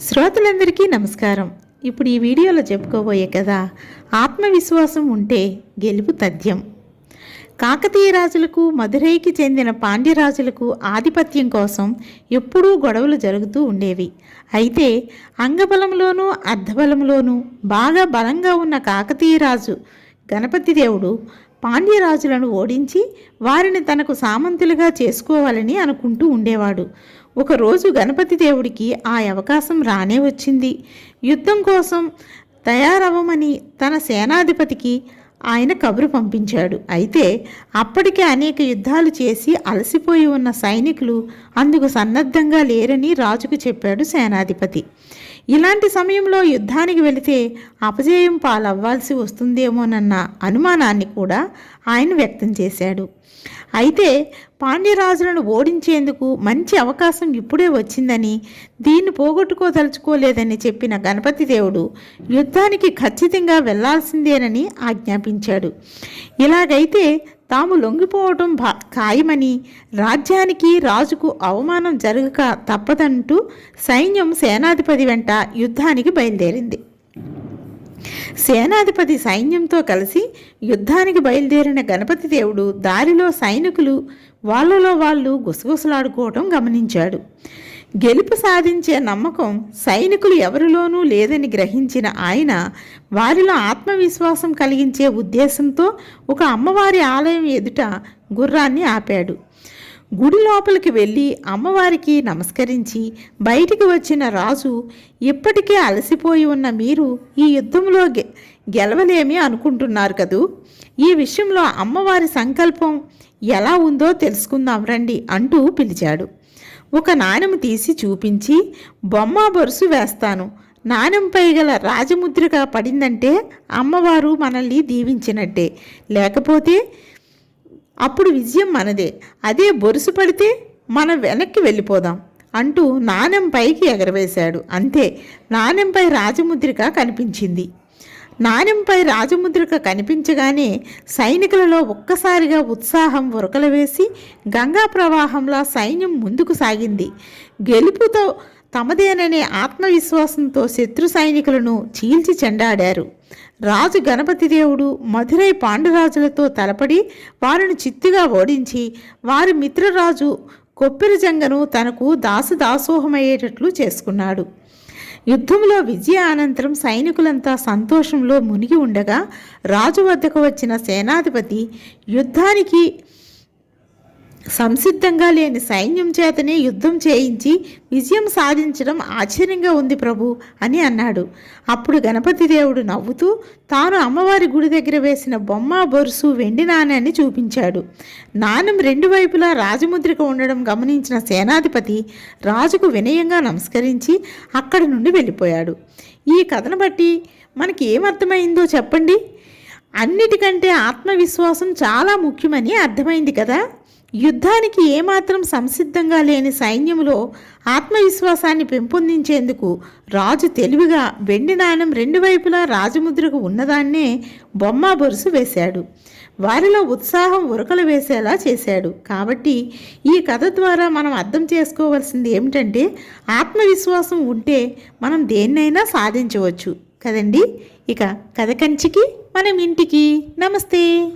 శ్రోతలందరికీ నమస్కారం. ఇప్పుడు ఈ వీడియోలో చెప్పుకోబోయే కదా ఆత్మవిశ్వాసం ఉంటే గెలుపు తథ్యం. కాకతీయ రాజులకు మధురైకి చెందిన పాండ్యరాజులకు ఆధిపత్యం కోసం ఎప్పుడూ గొడవలు జరుగుతూ ఉండేవి. అయితే అంగబలంలోనూ అర్ధబలంలోనూ బాగా బలంగా ఉన్న కాకతీయ రాజు గణపతి దేవుడు పాండ్యరాజులను ఓడించి వారిని తనకు సామంతులుగా చేసుకోవాలని అనుకుంటూ ఉండేవాడు. ఒకరోజు గణపతి దేవుడికి ఆ అవకాశం రానే వచ్చింది. యుద్ధం కోసం తయారవ్వమని తన సేనాధిపతికి ఆయన కబురు పంపించాడు. అయితే అప్పటికే అనేక యుద్ధాలు చేసి అలసిపోయి ఉన్న సైనికులు అందుకు సన్నద్ధంగా లేరని రాజుకు చెప్పాడు సేనాధిపతి. ఇలాంటి సమయంలో యుద్ధానికి వెళితే అపజయం పాలవ్వాల్సి వస్తుందేమోనన్న అనుమానాన్ని కూడా ఆయన వ్యక్తం చేశాడు. అయితే పాండ్యరాజులను ఓడించేందుకు మంచి అవకాశం ఇప్పుడే వచ్చిందని దీన్ని పోగొట్టుకోదలుచుకోలేదని చెప్పిన గణపతి దేవుడు యుద్ధానికి ఖచ్చితంగా వెళ్ళాల్సిందేనని ఆజ్ఞాపించాడు. ఇలాగైతే తాము లొంగిపోవటం భా ఖాయమని రాజ్యానికి రాజుకు అవమానం జరగక తప్పదంటూ సైన్యం సేనాధిపతి వెంట యుద్ధానికి బయలుదేరింది. సేనాధిపతి సైన్యంతో కలిసి యుద్ధానికి బయలుదేరిన గణపతి దేవుడు దారిలో సైనికులు వాళ్ళలో వాళ్ళు గుసగుసలాడుకోవటం గమనించాడు. గెలుపు సాధించే నమ్మకం సైనికులు ఎవరిలోనూ లేదని గ్రహించిన ఆయన వారిలో ఆత్మవిశ్వాసం కలిగించే ఉద్దేశంతో ఒక అమ్మవారి ఆలయం ఎదుట గుర్రాన్ని ఆపాడు. గుడి లోపలికి వెళ్ళి అమ్మవారికి నమస్కరించి బయటికి వచ్చిన రాజు ఇప్పటికే అలసిపోయి ఉన్న మీరు ఈ యుద్ధంలో గె గెలవలేమి అనుకుంటున్నారు కదూ? ఈ విషయంలో అమ్మవారి సంకల్పం ఎలా ఉందో తెలుసుకుందాం రండి అంటూ పిలిచాడు. ఒక నాణెం తీసి చూపించి బొమ్మ బొరుసు వేస్తాను. నాణెంపై గల రాజముద్రగా పడిందంటే అమ్మవారు మనల్ని దీవించినట్టే. లేకపోతే అప్పుడు విజయం మనదే. అదే బొరుసు పడితే మనం వెనక్కి వెళ్ళిపోదాం అంటూ నాణెం పైకి ఎగరవేశాడు. అంతే నాణెంపై రాజముద్రిక కనిపించింది. నాణెంపై రాజముద్రిక కనిపించగానే సైనికులలో ఒక్కసారిగా ఉత్సాహం ఉరకలవేసి గంగా ప్రవాహంలో సైన్యం ముందుకు సాగింది. గెలుపుతో తమదేననే ఆత్మవిశ్వాసంతో శత్రు సైనికులను చీల్చి చెండాడారు. రాజు గణపతి దేవుడు మధురై పాండురాజులతో తలపడి వారిని చిత్తుగా ఓడించి వారి మిత్రరాజు కొప్పిరజంగను తనకు దాసదాసోహమయ్యేటట్లు చేసుకున్నాడు. యుద్ధంలో విజయ అనంతరం సైనికులంతా సంతోషంలో మునిగి ఉండగా రాజు వద్దకు వచ్చిన సేనాధిపతి యుద్ధానికి సంసిద్ధంగా లేని సైన్యం చేతనే యుద్ధం చేయించి విజయం సాధించడం ఆశ్చర్యంగా ఉంది ప్రభు అని అన్నాడు. అప్పుడు గణపతి దేవుడు నవ్వుతూ తాను అమ్మవారి గుడి దగ్గర వేసిన బొమ్మ బొరుసు వెండి నాణ్యాన్ని చూపించాడు. నాణ్యం రెండు వైపులా రాజముద్రిక ఉండడం గమనించిన సేనాధిపతి రాజుకు వినయంగా నమస్కరించి అక్కడి నుండి వెళ్ళిపోయాడు. ఈ కథను బట్టి మనకి ఏమర్థమైందో చెప్పండి? అన్నిటికంటే ఆత్మవిశ్వాసం చాలా ముఖ్యమని అర్థమైంది కదా? యుద్ధానికి ఏమాత్రం సంసిద్ధంగా లేని సైన్యంలో ఆత్మవిశ్వాసాన్ని పెంపొందించేందుకు రాజు తెలివిగా వెండి నాణం రెండు వైపులా రాజముద్రకు ఉన్నదాన్నే బొమ్మ బొరుసు వేశాడు. వారిలో ఉత్సాహం ఉరకలు వేసేలా చేశాడు. కాబట్టి ఈ కథ ద్వారా మనం అర్థం చేసుకోవాల్సింది ఏమిటంటే ఆత్మవిశ్వాసం ఉంటే మనం దేన్నైనా సాధించవచ్చు. కదండి? ఇక కథ కంచికి మనం ఇంటికి. నమస్తే.